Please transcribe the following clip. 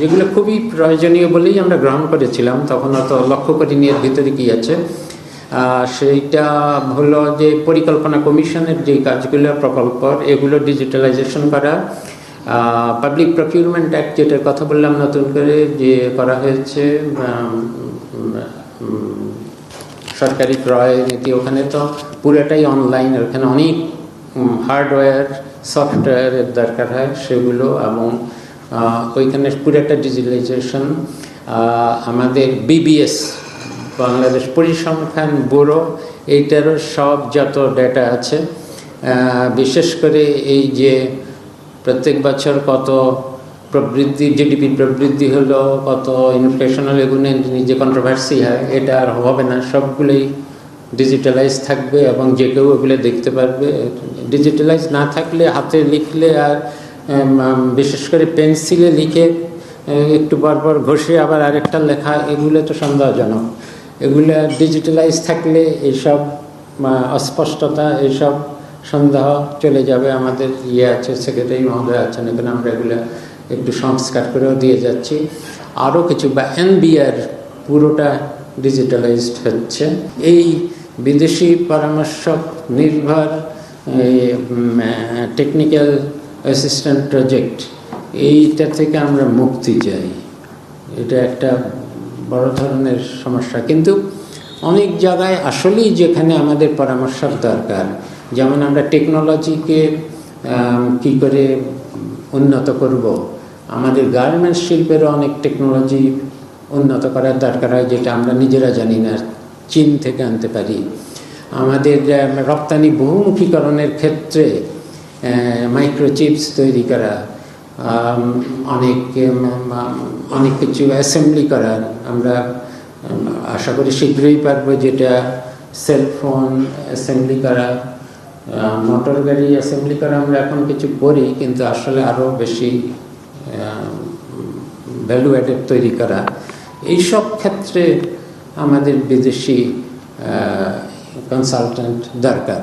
যেগুলো খুবই প্রয়োজনীয় বলেই আমরা গ্রহণ করেছিলাম। তখন অত লক্ষ্য করিনি এর ভিতরে কি আছে? সেইটা হলো যে পরিকল্পনা কমিশনের যে কাজগুলো, প্রকল্প, এগুলো ডিজিটালাইজেশন করা। পাবলিক প্রকিউরমেন্ট অ্যাক্ট যেটার কথা বললাম, নতুন করে যে করা হয়েছে সরকারি ক্রয় নীতি, ওখানে তো পুরোটাই অনলাইন ওখানে অনেক হার্ডওয়্যার সফটওয়্যারের দরকার হয়, সেগুলো এবং ওইখানে একটা ডিজিটালাইজেশন আমাদের বিবিএস বাংলাদেশ পরিসংখ্যান ব্যুরো, এইটারও সব যত ডেটা আছে বিশেষ করে এই যে প্রত্যেক বছর কত প্রবৃদ্ধি জিডিপি প্রবৃদ্ধি হলো, কত ইনফ্লেশন হলো এগুলো যে কন্ট্রোভার্সি হয়, এটা আর হবে না, সবগুলোই ডিজিটালাইজ থাকবে এবং যে কেউ ওগুলো দেখতে পারবে। ডিজিটালাইজ না থাকলে হাতে লিখলে আর বিশেষ করে পেন্সিলে লিখে একটু পরপর ঘষে আবার আরেকটা লেখা, এগুলো তো সন্দেহজনক। এগুলো ডিজিটালাইজ থাকলে এইসব অস্পষ্টতা এইসব সন্দেহ চলে যাবে আমাদের ইয়ে আছে সেক্রেটারি মহোদয় আছেন, এখানে আমরা এগুলো একটু সংস্কার করেও দিয়ে যাচ্ছি। আরও কিছু, বা এনবিআর পুরোটা ডিজিটালাইজড হচ্ছে। এই বিদেশি পরামর্শক নির্ভর টেকনিক্যাল অ্যাসিস্ট্যান্ট প্রজেক্ট এইটা থেকে আমরা মুক্তি চাই। এটা একটা বড় ধরনের সমস্যা। কিন্তু অনেক জায়গায় আসলেই যেখানে আমাদের পরামর্শক দরকার, যেমন আমরা টেকনোলজিকে কি করে উন্নত করব। আমাদের গার্মেন্টস শিল্পেরও অনেক টেকনোলজি উন্নত করার দরকার হয়, যেটা আমরা নিজেরা জানি না, চীন থেকে আনতে পারি। আমাদের রপ্তানি বহুমুখীকরণের ক্ষেত্রে মাইক্রোচিপস তৈরি করা অনেক অনেক কিছু অ্যাসেম্বলি করা। আমরা আশা করি শীঘ্রই পারব যেটা সেলফোন অ্যাসেম্বলি করা মোটর গাড়ি অ্যাসেম্বলি করা আমরা এখন কিছু করি, কিন্তু আসলে আরও বেশি ভ্যালু অ্যাডেড তৈরি করা। এইসব ক্ষেত্রে আমাদের বিদেশি কনসালটেন্ট দরকার।